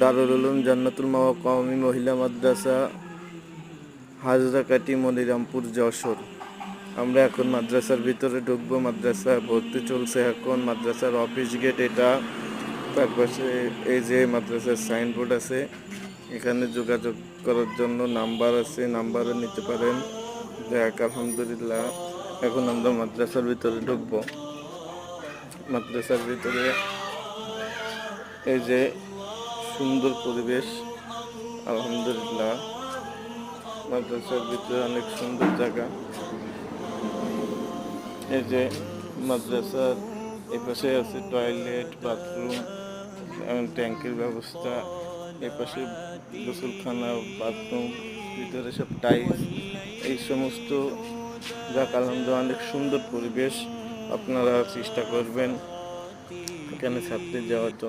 দারুল উলুম, জান্নাতুল মাওয়া, কওমি মহিলা মাদ্রাসা, হাজরাকাটি, মনিরামপুর, যশোর। আমরা এখন মাদ্রাসার ভিতরে ঢুকবো। মাদ্রাসা ভর্তি চলছে এখন। মাদ্রাসার অফিস গেট এটা। তার পাশে এই যে মাদ্রাসার সাইনবোর্ড আছে, এখানে যোগাযোগ করার জন্য নাম্বার আছে। নাম্বারও নিতে পারেন। দেখ আলহামদুলিল্লাহ। এখন আমরা মাদ্রাসার ভিতরে ঢুকবো। মাদ্রাসার ভিতরে এই যে সুন্দর পরিবেশ, আলহামদুলিল্লাহ। মাদ্রাসার ভিতরে অনেক সুন্দর জায়গা। এই যে মাদ্রাসার এপাশে আছে টয়লেট বাথরুম ট্যাঙ্কের ব্যবস্থা। এপাশে গোসলখানা বাথরুম ভিতরে সব টাইলস এই সমস্ত যাক, আলহামদুলিল্লাহ, অনেক সুন্দর পরিবেশ। আপনারা চেষ্টা করবেন এখানে ছাত্রী যাওয়ার জন্য।